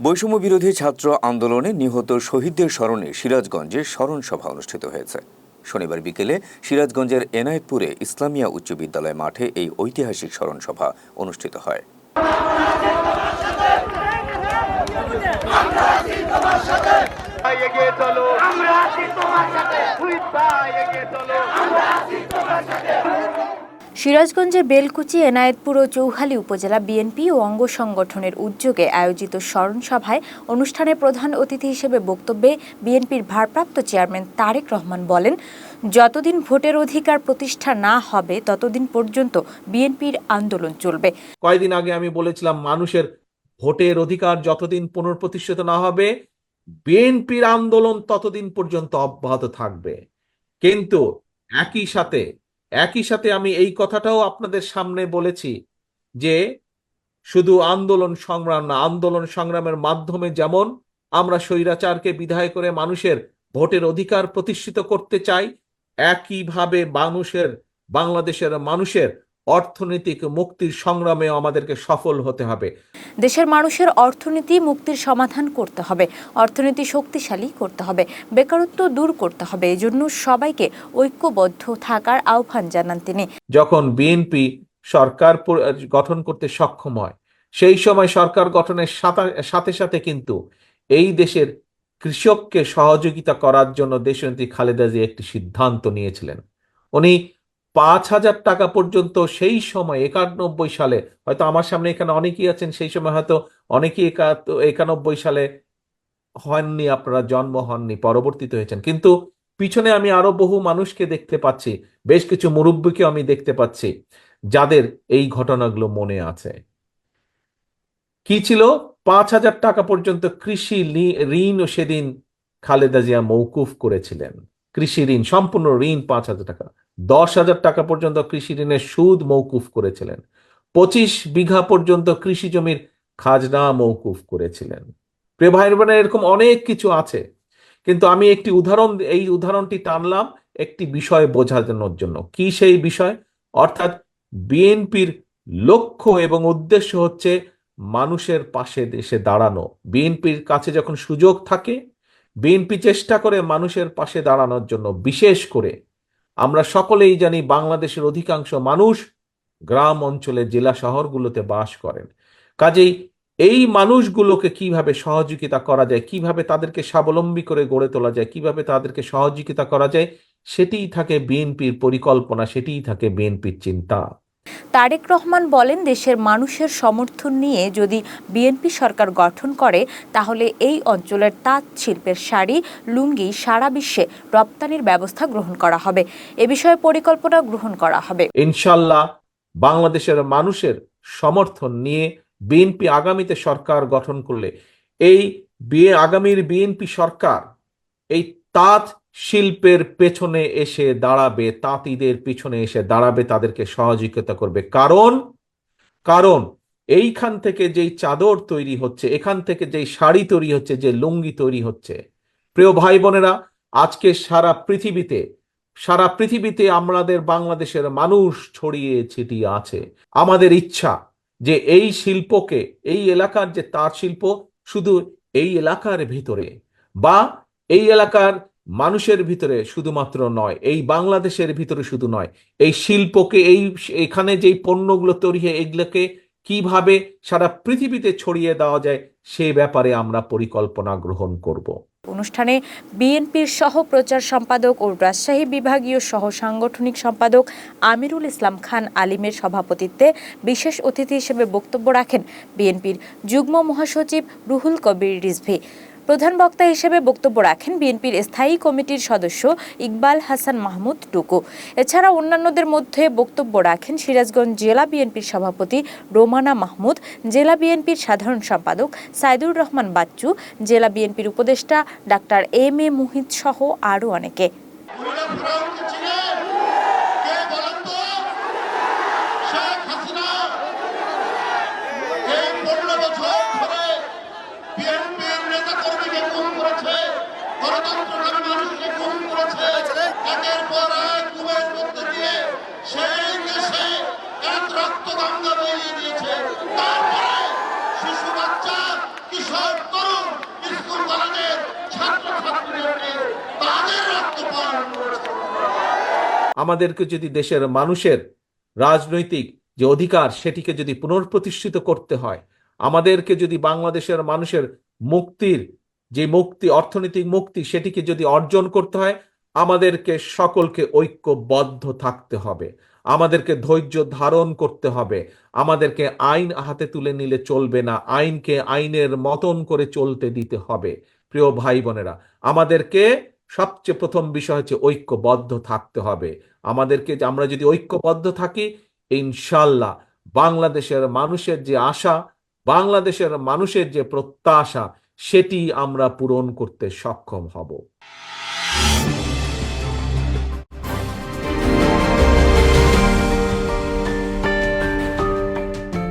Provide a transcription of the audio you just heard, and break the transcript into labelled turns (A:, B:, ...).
A: বৈষম্য বিরোধী ছাত্র আন্দোলনে নিহত শহীদদের স্মরণে সিরাজগঞ্জে স্মরণ সভা অনুষ্ঠিত হয়েছে শনিবার বিকেলে সিরাজগঞ্জের এনায়েতপুরে ইসলামিয়া উচ্চ বিদ্যালয় মাঠে এই ঐতিহাসিক স্মরণ সভা অনুষ্ঠিত হয়
B: সিরাজগঞ্জের বেলকুচি, এনায়েতপুর ও চৌহালি উপজেলা বিএনপি ও অঙ্গ সংগঠনের উদ্যোগে আয়োজিত স্মরণ সভায় অনুষ্ঠানে প্রধান অতিথি হিসেবে বক্তব্যে বিএনপির ভারপ্রাপ্ত চেয়ারম্যান তারেক রহমান বলেন, যতদিন ভোটের অধিকার প্রতিষ্ঠা না হবে, ততদিন পর্যন্ত বিএনপির আন্দোলন চলবে।
C: কয়েকদিন আগে আমি বলেছিলাম, মানুষের ভোটের অধিকার যতদিন পুনঃপ্রতিষ্ঠিত না হবে, বিএনপির আন্দোলন ততদিন পর্যন্ত অব্যাহত থাকবে। কিন্তু একই সাথে একই সাথে আমি এই কথাটাও আপনাদের সামনে বলেছি যে শুধু আন্দোলন সংগ্রাম না, আন্দোলন সংগ্রামের মাধ্যমে যেমন আমরা স্বৈরাচারকে বিধায় করে মানুষের ভোটের অধিকার প্রতিষ্ঠিত করতে চাই, একইভাবে মানুষের, বাংলাদেশের মানুষের অর্থনৈতিক মুক্তির সংগ্রামে আমাদেরকে সফল হতে হবে।
B: দেশের মানুষের অর্থনীতি মুক্তির সমাধান করতে হবে অর্থনীতি শক্তিশালী করতে হবে বেকারত্ব দূর করতে হবে এজন্য সবাইকে ঐক্যবদ্ধ থাকার আহ্বান জানান তিনি।
C: যখন বিএনপি সরকার গঠন করতে সক্ষম হয় সেই সময় সরকার গঠনের সাথে সাথে সাথে কিন্তু এই দেশের কৃষককে সহযোগিতা করার জন্য দেশনেত্রী খালেদা জিয়া একটি সিদ্ধান্ত নিয়েছিলেন। উনি পাঁচ হাজার টাকা পর্যন্ত সেই সময়, একানব্বই সালে, হয়তো আমার সামনে এখানে অনেকেই আছেন, সেই সময় হয়তো অনেকেই একানব্বই সালে হননি, আপনারা জন্ম হননি, পরবর্তীতে হয়েছেন। কিন্তু পিছনে আমি আরও বহু মানুষকে দেখতে পাচ্ছি, বেশ কিছু মুরব্বীকে আমি দেখতে পাচ্ছি, যাদের এই ঘটনাগুলো মনে আছে। কি ছিল? পাঁচ হাজার টাকা পর্যন্ত কৃষি ঋণও সেদিন খালেদা জিয়া মৌকুফ করেছিলেন। কৃষি ঋণ, সম্পূর্ণ ঋণ পাঁচ হাজার টাকা। দশ হাজার টাকা পর্যন্ত কৃষি ঋণের সুদ মৌকুফ করেছিলেন। পঁচিশ বিঘা পর্যন্ত কৃষি জমির খাজনা মৌকুফ করেছিলেন। প্রিয় ভাই বোনেরা, এরকম অনেক কিছু আছে, কিন্তু আমি একটি উদাহরণ, এই উদাহরণটি টানলাম একটি বিষয় বোঝানোর জন্য কি সেই বিষয়? অর্থাৎ বিএনপির লক্ষ্য এবং উদ্দেশ্য হচ্ছে মানুষের পাশে দেশে দাঁড়ানো। বিএনপির কাছে যখন সুযোগ থাকে, বিএনপি চেষ্টা করে মানুষের পাশে দাঁড়ানোর জন্য, বিশেষ করে আমরা সকলেই জানি বাংলাদেশের অধিকাংশ মানুষ গ্রাম অঞ্চলে, জেলা শহরগুলোতে বাস করেন। কাজেই এই মানুষগুলোকে কীভাবে সহযোগিতা করা যায়, কীভাবে তাদেরকে স্বাবলম্বী করে গড়ে তোলা যায়, কীভাবে তাদেরকে সহযোগিতা করা যায়, সেটিই থাকে বিএনপির পরিকল্পনা, সেটিই থাকে বিএনপির চিন্তা।
B: তারেক রহমান বলেন, দেশের মানুষের সমর্থন নিয়ে যদি বিএনপি সরকার গঠন করে, তাহলে এই অঞ্চলের তাঁত শিল্পের শাড়ি, লুঙ্গি সারা বিশ্বে রপ্তানির ব্যবস্থা গ্রহণ করা হবে। এ বিষয়ে পরিকল্পনা গ্রহণ করা হবে।
C: ইনশাল্লাহ বাংলাদেশের মানুষের সমর্থন নিয়ে বিএনপি আগামীতে সরকার গঠন করলে, এই আগামীর বিএনপি সরকার এই তাঁত শিল্পের পেছনে এসে দাঁড়াবে, তাঁতিদের পিছনে এসে দাঁড়াবে, তাদেরকে সহযোগিতা করবে। কারণ কারণ এইখান থেকে যেই চাদর তৈরি হচ্ছে, এখান থেকে যেই শাড়ি তৈরি হচ্ছে, যে লুঙ্গি তৈরি হচ্ছে, প্রিয় ভাই বোনেরা, আজকে সারা পৃথিবীতে সারা পৃথিবীতে আমাদের বাংলাদেশের মানুষ ছড়িয়ে ছিটিয়ে আছে। আমাদের ইচ্ছা যে এই শিল্পকে, এই এলাকার যে তাঁত শিল্প, শুধু এই এলাকার ভিতরে বা এই এলাকার মানুষের ভিতরে শুধুমাত্র নয়, এই বাংলাদেশের ভিতরে শুধু নয়, এই শিল্পকে, এই এখানে যেই পণ্যগুলো তৈরি হয়, এগুলোকে কীভাবে সারা পৃথিবীতে ছড়িয়ে দেওয়া যায়, সে ব্যাপারে আমরা পরিকল্পনা গ্রহণ করব।
B: অনুষ্ঠানে বিএনপির সহ প্রচার সম্পাদক ও রাজশাহী বিভাগীয় সহ সাংগঠনিক সম্পাদক আমিরুল ইসলাম খান আলিমের সভাপতিত্বে বিশেষ অতিথি হিসেবে বক্তব্য রাখেন বিএনপির যুগ্ম মহাসচিব রুহুল কবির রিজভি। প্রধান বক্তা হিসেবে বক্তব্য রাখেন বিএনপির স্থায়ী কমিটির সদস্য ইকবাল হাসান মাহমুদ টুকু। এছাড়া অন্যান্যদের মধ্যে বক্তব্য রাখেন সিরাজগঞ্জ জেলা বিএনপির সভাপতি রোমানা মাহমুদ, জেলা বিএনপির সাধারণ সম্পাদক সাইদুর রহমান বাচ্চু, জেলা বিএনপির উপদেষ্টা ডাক্তার এম এ মুহিত সহ আরও অনেকে।
C: আমাদেরকে যদি দেশের মানুষের রাজনৈতিক যে অধিকার সেটিকে যদি পুনঃপ্রতিষ্ঠিত করতে হয়, আমাদেরকে যদি বাংলাদেশের মানুষের মুক্তির যে মুক্তি, অর্থনৈতিক মুক্তি সেটিকে যদি অর্জন করতে হয়, আমাদেরকে সকলকে ঐক্যবদ্ধ থাকতে হবে। আমাদেরকে ধৈর্য ধারণ করতে হবে। আমাদেরকে আইন হাতে তুলে নিলে চলবে না। আইনকে আইনের মতন করে চলতে দিতে হবে। প্রিয় ভাই বোনেরা, আমাদেরকে সবচেয়ে প্রথম বিষয় হচ্ছে ঐক্যবদ্ধ থাকতে হবে। আমাদেরকে আমরা যদি ঐক্যবদ্ধ থাকি ইনশাল্লাহ বাংলাদেশের মানুষের যে আশা, বাংলাদেশের মানুষের যে প্রত্যাশা সেটি আমরা পূরণ করতে সক্ষম হব।